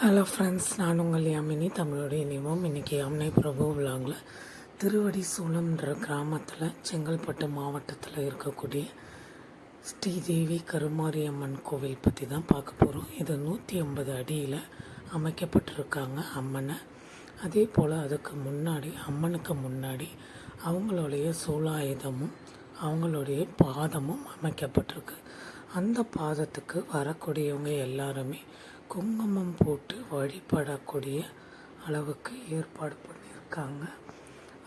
Hello friends நான் உங்கள் யாமினி. தமிழோடைய நியமம் இன்றைக்கி யாமினி பிரபு விழாங்கில் திருவடி சூளம்ன்ற கிராமத்தில் செங்கல்பட்டு மாவட்டத்தில் இருக்கக்கூடிய ஸ்ரீதேவி கருமாரியம்மன் கோவில் பற்றி தான் பார்க்க போகிறோம் இது நூற்றி ஐம்பது அடியில் அமைக்கப்பட்டிருக்காங்க அம்மனை. அதே போல் அதுக்கு முன்னாடி அம்மனுக்கு முன்னாடி அவங்களுடைய சூலாயுதமும் அவங்களுடைய பாதமும் அமைக்கப்பட்டிருக்கு. அந்த பாதத்துக்கு வரக்கூடியவங்க எல்லாருமே குங்குமம் போட்டு வழிபடக்கூடிய அளவுக்கு ஏற்பாடு பண்ணியிருக்காங்க.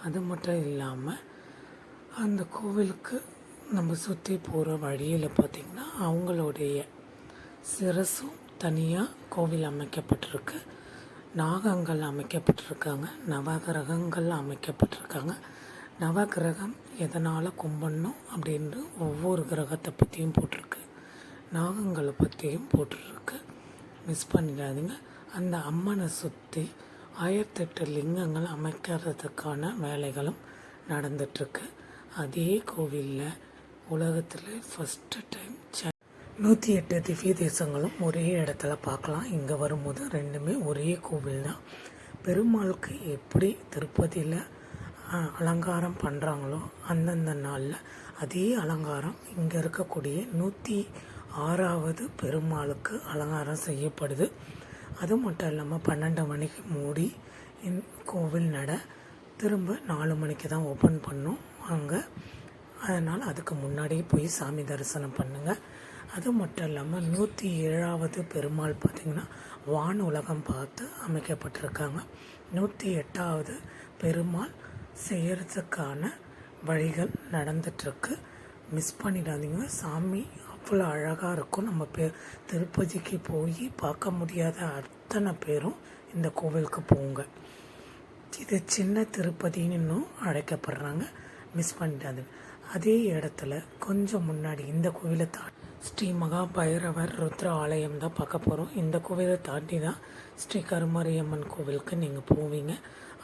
அது மட்டும் இல்லாமல் அந்த கோவிலுக்கு நம்ம சுற்றி போகிற வழியில் பார்த்திங்கன்னா அவங்களுடைய சிரசும் தனியாக கோவில் அமைக்கப்பட்டிருக்கு. நாகங்கள் அமைக்கப்பட்டிருக்காங்க. நவகிரகங்கள் அமைக்கப்பட்டிருக்காங்க. நவகிரகம் எதனால் கும்பிடணும் அப்படின்ட்டு ஒவ்வொரு கிரகத்தை பற்றியும் போட்டிருக்கு. நாகங்களை பற்றியும் போட்டிருக்கு. மிஸ் பண்ணிடாதீங்க. அந்த அம்மனை சுற்றி ஆயிரத்தெட்டு லிங்கங்கள் அமைக்கிறதுக்கான வேலைகளும் நடந்துட்டுருக்கு. அதே கோவிலில் உலகத்தில் ஃபஸ்ட்டு டைம் ச நூற்றி எட்டு திவ்ய தேசங்களும் ஒரே இடத்துல பார்க்கலாம். இங்கே வரும்போது ரெண்டுமே ஒரே கோவில் தான் பெருமாளுக்கு எப்படி திருப்பதியில் அலங்காரம் பண்ணுறாங்களோ அந்தந்த நாளில் அதே அலங்காரம் இங்கே இருக்கக்கூடிய நூற்றி ஆறாவது பெருமாளுக்கு அலங்காரம் செய்யப்படுது. அது மட்டும் இல்லாமல் பன்னெண்டு மணிக்கு மூடி இந் கோவில் நட திரும்ப நாலு மணிக்கு தான் ஓப்பன் பண்ணும். அங்கே அதனால் அதுக்கு முன்னாடியே போய் சாமி தரிசனம் பண்ணுங்கள் அது மட்டும் இல்லாமல் நூற்றி ஏழாவது பெருமாள் பார்த்திங்கன்னா வான் உலகம் பார்த்து அமைக்கப்பட்டிருக்காங்க. நூற்றி எட்டாவது பெருமாள் செய்கிறதுக்கான வழிகள் நடந்துட்டுருக்கு. மிஸ் பண்ணிடாதீங்க. சாமி அவ்வளோ அழகாக இருக்கும். நம்ம பே திருப்பதிக்கு போய் பார்க்க முடியாத அத்தனை பேரும் இந்த கோவிலுக்கு போங்க. இது சின்ன திருப்பதின்னு இன்னும் அழைக்கப்படுறாங்க. மிஸ் பண்ணிட்டாது அதே இடத்துல கொஞ்சம் முன்னாடி இந்த கோவிலை தாண்டி ஸ்ரீ மகா பைரவர் ருத்ர ஆலயம் தான் பார்க்க போகிறோம் இந்த கோவிலை தாண்டி தான் ஸ்ரீ கருமாரியம்மன் கோவிலுக்கு நீங்கள் போவீங்க.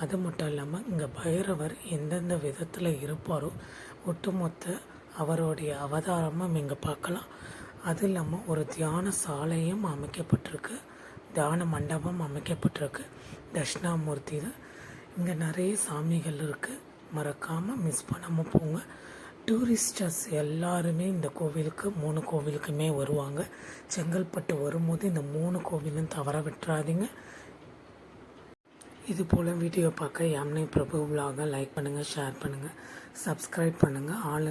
அது மட்டும் இல்லாமல் இங்கே பைரவர் எந்தெந்த விதத்தில் இருப்பாரோ ஒட்டுமொத்த அவருடைய அவதாரமும் இங்கே பார்க்கலாம். அது இல்லாமல் ஒரு தியான சாலையும் அமைக்கப்பட்டிருக்கு. தியான மண்டபம் அமைக்கப்பட்டிருக்கு. தட்சிணாமூர்த்தி தான். இங்கே நிறைய சாமிகள் இருக்குது மறக்காமல் மிஸ் பண்ணாமல் போங்க. டூரிஸ்டர்ஸ் எல்லாருமே இந்த கோவிலுக்கு மூணு கோவிலுக்குமே வருவாங்க. செங்கல்பட்டு வரும்போது இந்த மூணு கோவிலும் தவற விட்டுறாதீங்க. இது போல் வீடியோ பார்க்க யாமினி பிரபு விலாக லைக் பண்ணுங்கள் ஷேர் பண்ணுங்கள் சப்ஸ்கிரைப் பண்ணுங்கள் ஆல்